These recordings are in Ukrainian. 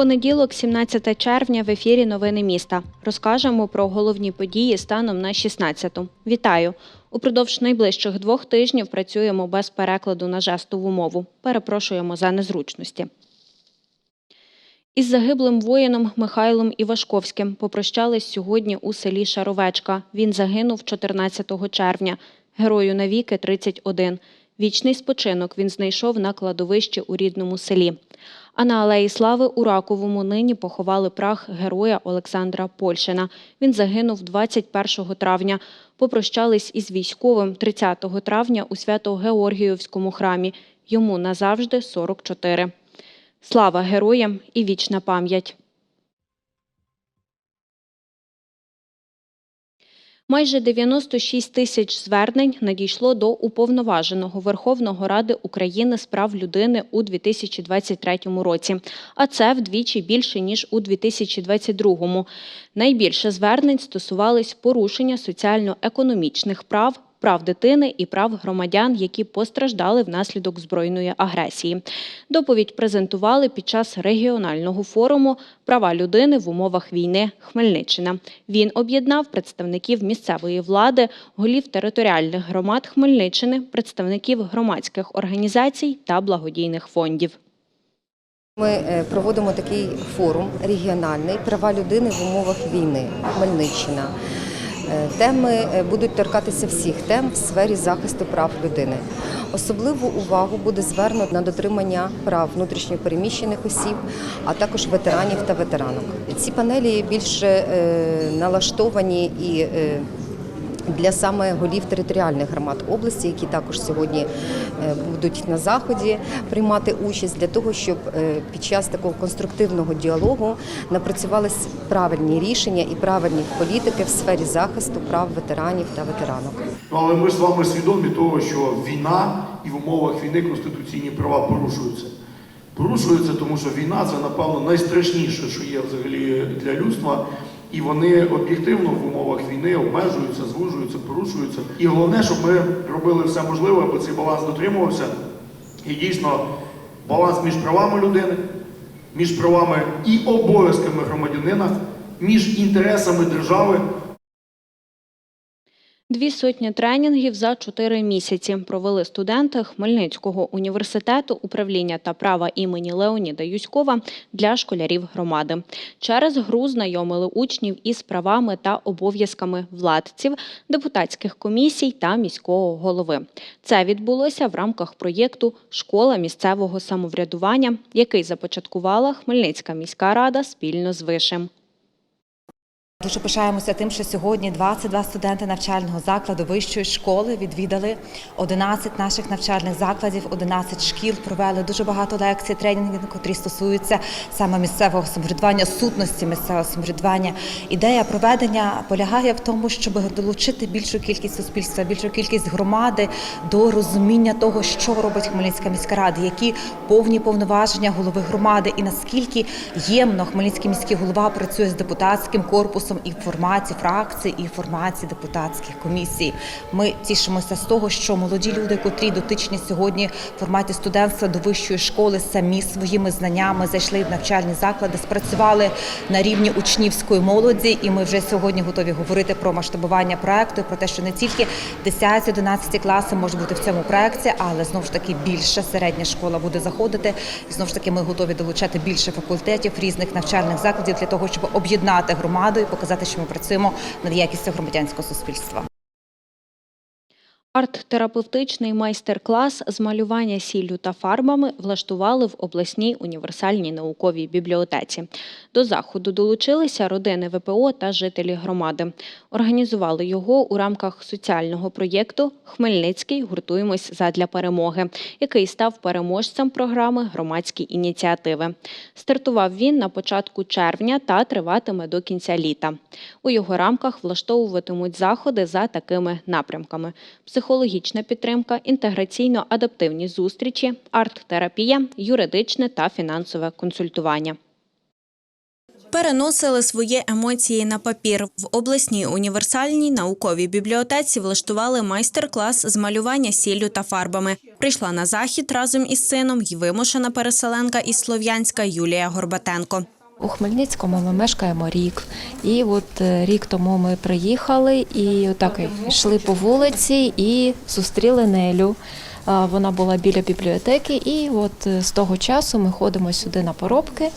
Понеділок, 17 червня, в ефірі Новини міста. Розкажемо про головні події станом на 16-ту. Вітаю! Упродовж найближчих двох тижнів працюємо без перекладу на жестову мову. Перепрошуємо за незручності. Із загиблим воїном Михайлом Івашковським попрощались сьогодні у селі Шаровечка. Він загинув 14 червня. Герою навіки 31. Вічний спочинок він знайшов на кладовищі у рідному селі. А на Алеї Слави у Раковому нині поховали прах героя Олександра Польшина. Він загинув 21 травня. Попрощались із військовим 30 травня у Свято-Георгіївському храмі. Йому назавжди 44. Слава героям і вічна пам'ять. Майже 96 тисяч звернень надійшло до Уповноваженого Верховного Ради України з прав людини у 2023 році, а це вдвічі більше ніж у 2022. Найбільше звернень стосувались порушення соціально-економічних прав. Прав дитини і прав громадян, які постраждали внаслідок збройної агресії. Доповідь презентували під час регіонального форуму Права людини в умовах війни Хмельниччина. Він об'єднав представників місцевої влади, голів територіальних громад Хмельниччини, представників громадських організацій та благодійних фондів. Ми е, проводимо такий форум регіональний права людини в умовах війни Хмельниччина. Е, Теми е, будуть торкатися всіх тем в сфері захисту прав людини. Особливу увагу буде звернуто на дотримання прав внутрішньопереміщених осіб, а також ветеранів та ветеранок. Ці панелі більше е, налаштовані і для саме голів територіальних громад області, які також сьогодні е, будуть на заході приймати участь для того, щоб е, під час такого конструктивного діалогу напрацювались правильні рішення і правильні політики в сфері захисту прав ветеранів та ветеранок. Ну, але ми з вами свідомі того, що війна і в умовах війни конституційні права порушуються. Порушуються, тому що війна це, напевно, найстрашніше, що є взагалі для людства. І вони об'єктивно в умовах війни обмежуються, звужуються, порушуються. І головне, щоб ми робили все можливе, аби цей баланс дотримувався. І дійсно баланс між правами людини, між правами і обов'язками громадянина, між інтересами держави Дві сотні тренінгів за чотири місяці провели студенти Хмельницького університету управління та права імені Леоніда Юськова для школярів громади. Через гру знайомили учнів із правами та обов'язками владців, депутатських комісій та міського голови. Це відбулося в рамках проєкту Школа місцевого самоврядування, який започаткувала Хмельницька міська рада спільно з Вишем. Дуже пишаємося тим, що сьогодні 22 студенти навчального закладу вищої школи відвідали 11 наших навчальних закладів, 11 шкіл, провели дуже багато лекцій, тренінгів, котрі стосуються саме місцевого самоврядування, сутності місцевого самоврядування. Ідея проведення полягає в тому, щоб долучити більшу кількість суспільства, більшу кількість громади до розуміння того, що робить Хмельницька міська рада, які повні повноваження голови громади, і наскільки ємно Хмельницький міський голова працює з депутатським корпусом і в форматі фракцій, і форматі депутатських комісій. Ми тішимося з того, що молоді люди, котрі дотичні сьогодні в форматі студентства до вищої школи, самі своїми знаннями зайшли в навчальні заклади, спрацювали на рівні учнівської молоді, і ми вже сьогодні готові говорити про масштабування проекту, про те, що не тільки 10-11 класи можуть бути в цьому проекті, але знову ж таки більше середня школа буде заходити. І знову ж таки, ми готові долучати більше факультетів різних навчальних закладів для того, щоб об'єднати громаду і показати, що ми працюємо над якістю громадянського суспільства. Арт-терапевтичний майстер-клас з малювання сіллю та фарбами влаштували в обласній універсальній науковій бібліотеці. До заходу долучилися родини ВПО та жителі громади. Організували його у рамках соціального проєкту Хмельницький гуртуємось задля перемоги, який став переможцем програми громадські ініціативи. Стартував він на початку червня та триватиме до кінця літа. У його рамках влаштовуватимуть заходи за такими напрямками: психологічна підтримка, інтеграційно-адаптивні зустрічі, арт-терапія, юридичне та фінансове консультування. Переносили свої емоції на папір. В обласній універсальній науковій бібліотеці влаштували майстер-клас з малювання сіллю та фарбами. Прийшла на захід разом із сином й вимушена переселенка із Слов'янська Юлія Горбатенко. У Хмельницькому ми мешкаємо рік, і от е, рік тому ми приїхали і отак йшли по вулиці і зустріли Нелю. Вона була біля бібліотеки, і от е, з того часу ми ходимо сюди на поробки.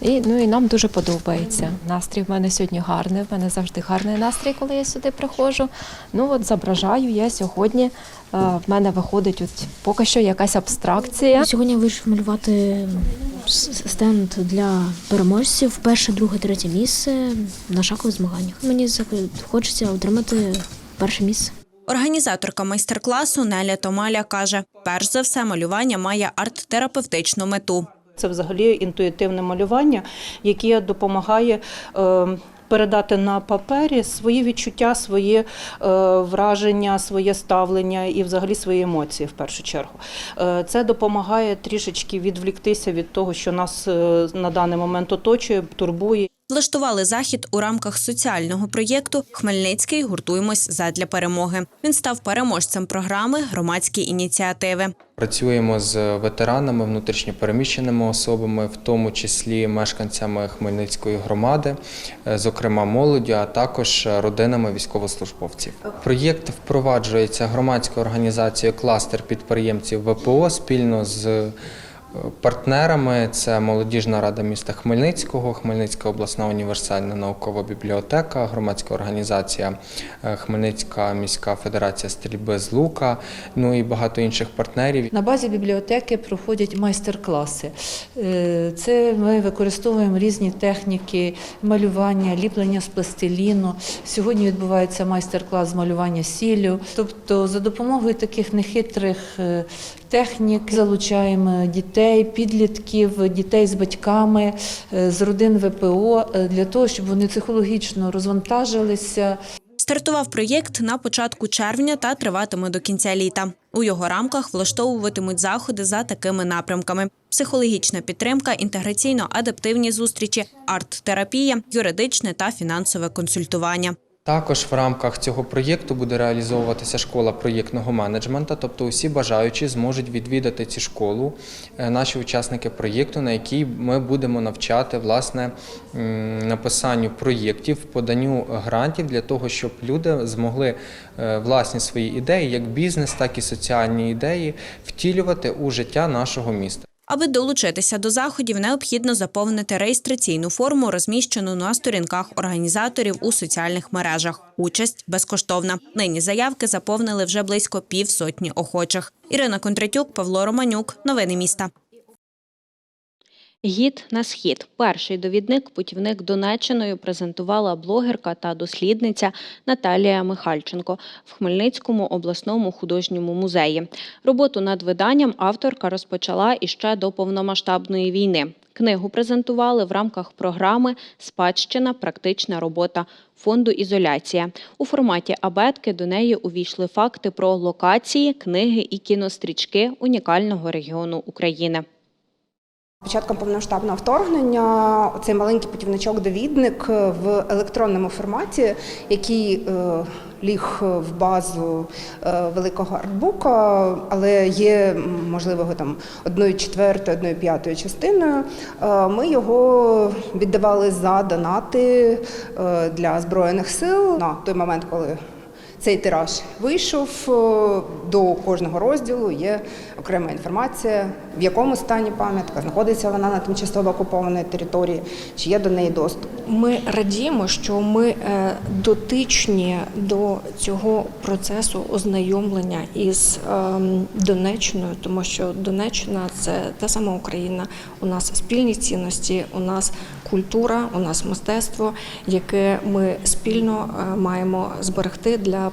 І, ну, і нам дуже подобається. Настрій в мене сьогодні гарний. В мене завжди гарний настрій, коли я сюди приходжу. Ну от зображаю я сьогодні. е, В мене виходить от поки що якась абстракція. Сьогодні я вирішив малювати стенд для переможців. Перше, друге, третє місце на шакових змаганнях. Мені хочеться отримати перше місце. Організаторка майстер-класу Неля Томаля каже, перш за все малювання має арт-терапевтичну мету. Це взагалі інтуїтивне малювання, яке допомагає е, передати на папері свої відчуття, свої е, враження, своє ставлення і взагалі свої емоції в першу чергу. Е, це допомагає трішечки відвліктися від того, що нас на даний момент оточує, турбує. Влаштували захід у рамках соціального проєкту Хмельницький гуртуємось задля перемоги. Він став переможцем програми громадські ініціативи. Працюємо з ветеранами, внутрішньопереміщеними особами, в тому числі мешканцями Хмельницької громади, е, зокрема молоддю, а також родинами військовослужбовців. Проєкт впроваджується громадською організацією кластер підприємців ВПО спільно з партнерами. Це молодіжна рада міста Хмельницького, Хмельницька обласна універсальна наукова бібліотека, громадська організація е, Хмельницька міська федерація стрільби з лука, ну і багато інших партнерів. На базі бібліотеки проходять майстер-класи. Е, Це ми використовуємо різні техніки малювання, ліплення з пластиліну. Сьогодні відбувається майстер-клас з малювання сіллю. Тобто, за допомогою таких нехитрих е, технік залучаємо дітей, підлітків, дітей з батьками е, з родин ВПО е, для того, щоб вони психологічно розвантажилися. Стартував проєкт на початку червня та триватиме до кінця літа. У його рамках влаштовуватимуть заходи за такими напрямками: психологічна підтримка, інтеграційно-адаптивні зустрічі, арт-терапія, юридичне та фінансове консультування. Також в рамках цього проєкту буде реалізовуватися школа проєктного менеджменту, тобто усі бажаючі зможуть відвідати цю школу, е, наші учасники проєкту, на якій ми будемо навчати власне написанню проєктів, поданню грантів для того, щоб люди змогли е, власні свої ідеї, як бізнес, так і соціальні ідеї, втілювати у життя нашого міста. Аби долучитися до заходів, необхідно заповнити реєстраційну форму, розміщену на сторінках організаторів у соціальних мережах. Участь безкоштовна. Нині заявки заповнили вже близько півсотні охочих. Ірина Кондратюк, Павло Романюк. Новини міста. Гід на схід. Перший довідник путівник Донеччиною презентувала блогерка та дослідниця Наталія Михальченко в Хмельницькому обласному художньому музеї. Роботу над виданням авторка розпочала іще до повномасштабної війни. Книгу презентували в рамках програми Спадщина. Практична робота фонду Ізоляція. У форматі абетки до неї увійшли факти про локації, книги і кінострічки унікального регіону України. Початком повномасштабного вторгнення цей маленький путівничок-довідник в електронному форматі, який е, ліг в базу е, великого артбука, але є можливо там одною четвертою, одною п'ятою частиною. Е, Ми його віддавали за донати для збройних сил на той момент, коли цей тираж вийшов. е, До кожного розділу є окрема інформація, в якому стані пам'ятка, знаходиться вона на тимчасово окупованій території, чи є до неї доступ. Ми радіємо, що ми е, дотичні до цього процесу ознайомлення із ем, Донеччиною, тому що Донеччина це та сама Україна. У нас спільні цінності, у нас культура, у нас мистецтво, яке ми спільно е, маємо зберегти для